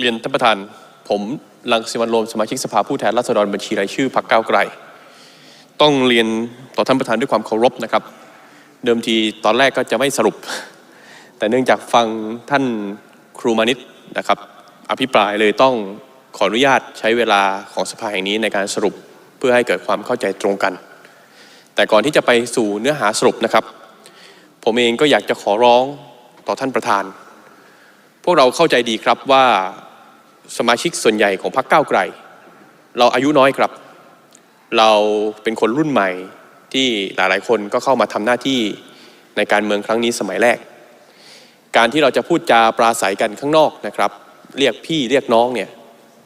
เรียนท่านประธาน ผมลังสิมันโรมสมาชิกสภาผู้แทนราษฎรบัญชีรายชื่อพรรคก้าวไกล ต้องเรียนต่อท่านประธานด้วยความเคารพนะครับ เดิมทีตอนแรกก็จะไม่สรุป แต่เนื่องจากฟังท่านครูมานิตนะครับ อภิปรายเลยต้องขออนุญาตใช้เวลาของสภาแห่งนี้ในการสรุปเพื่อให้เกิดความเข้าใจตรงกัน แต่ก่อนที่จะไปสู่เนื้อหาสรุปนะครับ ผมเองก็อยากจะขอร้องต่อท่านประธาน พวกเราเข้าใจดีครับว่าสมาชิกส่วนใหญ่ของพรรคก้าวไกล เราอายุน้อยครับ เราเป็นคนรุ่นใหม่ที่หลายๆ คนก็เข้ามาทำหน้าที่ในการเมืองครั้งนี้สมัยแรก การที่เราจะพูดจาปราศัยกันข้างนอกนะครับ เรียกพี่เรียกน้องเนี่ย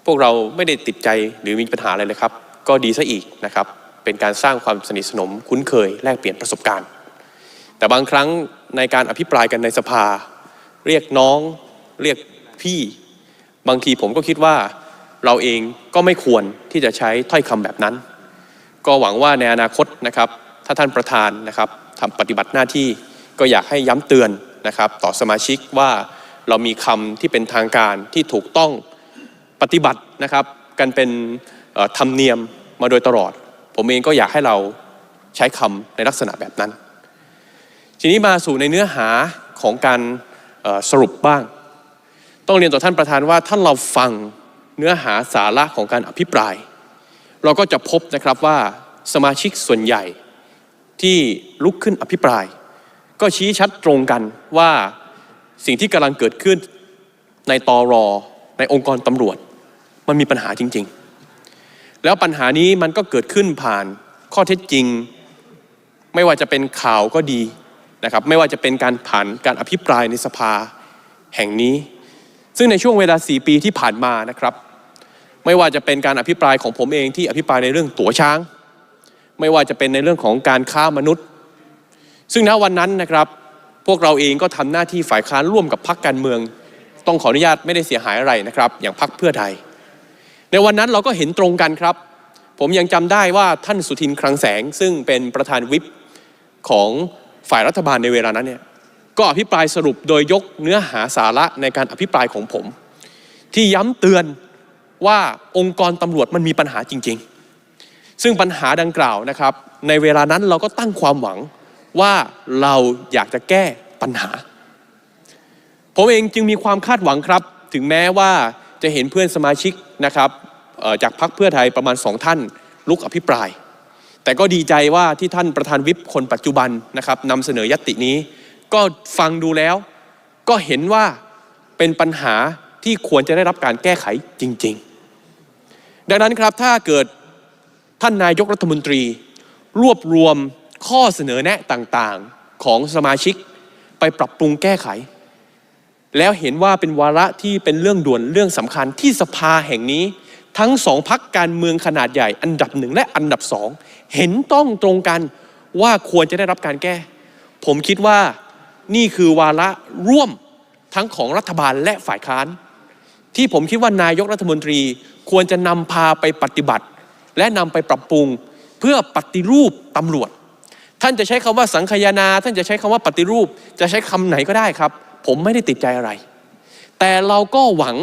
พวกเราไม่ได้ติดใจหรือมีปัญหาอะไรเลยครับ ก็ดีซะอีกนะครับ เป็นการสร้างความสนิทสนมคุ้นเคยแลกเปลี่ยนประสบการณ์ แต่บางครั้งในการอภิปรายกันในสภา เรียกน้อง เรียกพี่ บางทีผมก็คิดว่าเราเองก็ไม่ควรที่จะใช้ถ้อยคำแบบนั้น ก็หวังว่าในอนาคตนะครับ ถ้าท่านประธานนะครับทำปฏิบัติหน้าที่ก็อยากให้ย้ำเตือนนะครับ ต่อสมาชิกว่าเรามีคำที่เป็นทางการที่ถูกต้องปฏิบัตินะครับ กันเป็นธรรมเนียมมาโดยตลอด ผมเองก็อยากให้เราใช้คำในลักษณะแบบนั้น ทีนี้มาสู่ในเนื้อหาของการสรุปบ้าง ต้องเรียนต่อท่านประธานว่าท่านเราฟังเนื้อหาสาระของการอภิปราย เราก็จะพบนะครับว่าสมาชิกส่วนใหญ่ที่ลุกขึ้นอภิปราย ก็ชี้ชัดตรงกันว่าสิ่งที่กำลังเกิดขึ้นในตอรอในองค์กรตำรวจ มันมีปัญหาจริง ๆ แล้วปัญหานี้มันก็เกิดขึ้นผ่านข้อเท็จจริง ไม่ว่าจะเป็นข่าวก็ดีนะครับไม่ว่าจะเป็นการผ่านการอภิปรายในสภาแห่งนี้ ซึ่งในช่วงเวลา 4 ปีที่ผ่านมานะครับ ไม่ว่าจะเป็นการอภิปรายของผมเองที่อภิปรายในเรื่องตั๋วช้าง ไม่ว่าจะเป็นในเรื่องของการค้ามนุษย์ ซึ่งณวันนั้นนะครับ พวกเราเองก็ทำหน้าที่ฝ่ายค้านร่วมกับพรรคการเมือง ต้องขออนุญาตไม่ได้เสียหายอะไรนะครับ อย่างพรรคเพื่อไทย ในวันนั้นเราก็เห็นตรงกันครับ ผมยังจำได้ว่าท่านสุทินคลังแสง ซึ่งเป็นประธานวิปของฝ่ายรัฐบาลในเวลานั้นเนี่ย ก็อภิปรายสรุปโดยยกเนื้อหาสาระในการอภิปรายของผม ที่ย้ำเตือนว่าองค์กรตำรวจมันมีปัญหาจริง ๆ ซึ่งปัญหาดังกล่าวนะครับ ในเวลานั้นเราก็ตั้งความหวังว่าเราอยากจะแก้ปัญหา ผมเองจึงมีความคาดหวังครับ ถึงแม้ว่าจะเห็นเพื่อนสมาชิกนะครับจากพรรคเพื่อไทยประมาณสองท่านลุกอภิปราย แต่ก็ดีใจว่าที่ท่านประธานวิปคนปัจจุบันนะครับนำเสนอยตินี้ ก็ฟังดูแล้ว ก็เห็นว่าเป็นปัญหาที่ควรจะได้รับการแก้ไขจริง ๆ ดังนั้นครับถ้าเกิดท่านนายกรัฐมนตรี รวบรวมข้อเสนอแนะต่างๆของสมาชิกไปปรับปรุงแก้ไข แล้วเห็นว่าเป็นวาระที่เป็นเรื่องด่วนเรื่องสำคัญที่สภาแห่งนี้ ทั้งสองพักการเมืองขนาดใหญ่ อันดับหนึ่งและอันดับสองเห็นต้องตรงกันว่าควรจะได้รับการแก้ ผมคิดว่า นี่คือวาระร่วมทั้งของรัฐบาลและฝ่ายค้าน ที่ผมคิดว่านายกรัฐมนตรีควรจะนำพาไปปฏิบัติ และนำไปปรับปรุงเพื่อปฏิรูปตำรวจ ท่านจะใช้คำว่าสังคายนา ท่านจะใช้คำว่าปฏิรูป จะใช้คำไหนก็ได้ครับ ผมไม่ได้ติดใจอะไร แต่เราก็หวัง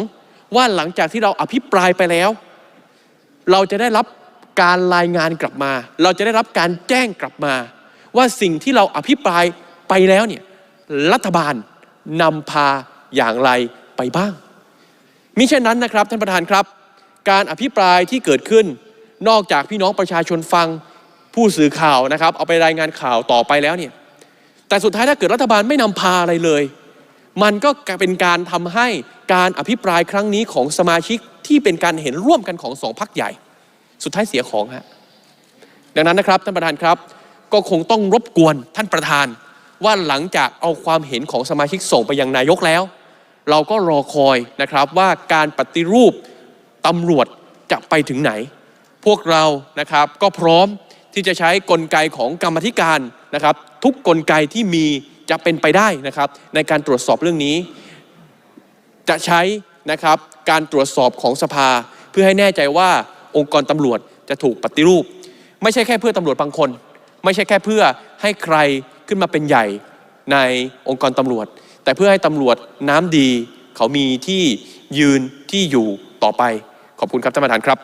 ว่าหลังจากที่เราอภิปรายไปแล้ว เราจะได้รับการรายงานกลับมา เราจะได้รับการแจ้งกลับมา ว่าสิ่งที่เราอภิปรายไปแล้วเนี่ย รัฐบาลนำพาอย่างไรไปบ้างมิฉะนั้นนะครับท่านประธานครับ การอภิปรายที่เกิดขึ้น นอกจากพี่น้องประชาชนฟังผู้สื่อข่าวนะครับ เอาไปรายงานข่าวต่อไปแล้วเนี่ยแต่สุดท้ายถ้าเกิดรัฐบาลไม่นำพาอะไรเลย มันก็เป็นการทำให้การอภิปรายครั้งนี้ของสมาชิกที่เป็นการเห็นร่วมกันของสองพักใหญ่ สุดท้ายเสียของฮะดังนั้นนะครับท่านประธานครับ ก็คงต้องรบกวนท่านประธาน ว่าหลังจากเอาความเห็นของสมาชิกส่งไปยังนายกแล้ว เราก็รอคอยนะครับว่าการปฏิรูปตำรวจจะไปถึงไหน พวกเรานะครับก็พร้อมที่จะใช้กลไกของกรรมธิการนะครับ ทุกกลไกที่มีจะเป็นไปได้นะครับ ในการตรวจสอบเรื่องนี้ จะใช้นะครับการตรวจสอบของสภา เพื่อให้แน่ใจว่าองค์กรตำรวจจะถูกปฏิรูป ไม่ใช่แค่เพื่อตำรวจบางคน ไม่ใช่แค่เพื่อให้ใคร ขึ้นมาเป็นใหญ่ในองค์กรตำรวจ แต่เพื่อให้ตำรวจน้ำดี เขามีที่ยืนที่อยู่ต่อไป ขอบคุณครับท่านประธานครับ